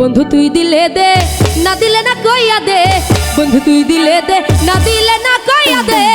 बंधु तु दिले दे ना दिले ना कोई दे बंधु तु दिले दे ना दिले ना कोई दे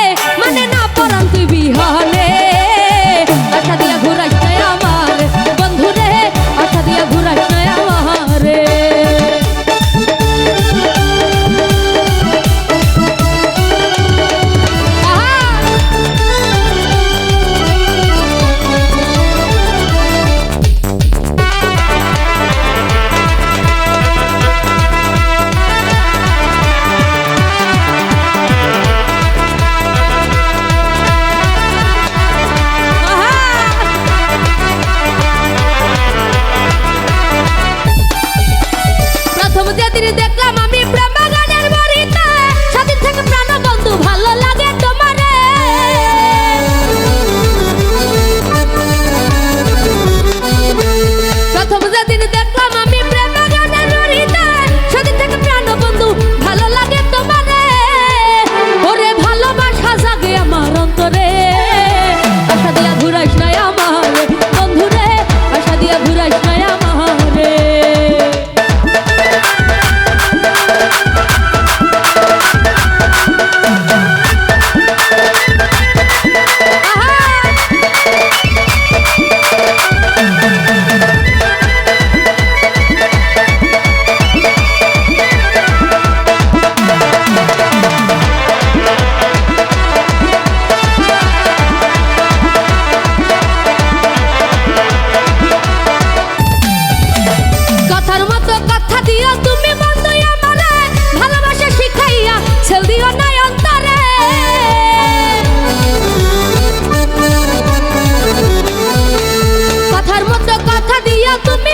কথার মতো কথা দিও তুমি বন্ধুয়া মানে ভালোবাসা শিখাইয়া ছেল দিও নাই অন্তরে। কথার মতো কথা দিও তুমি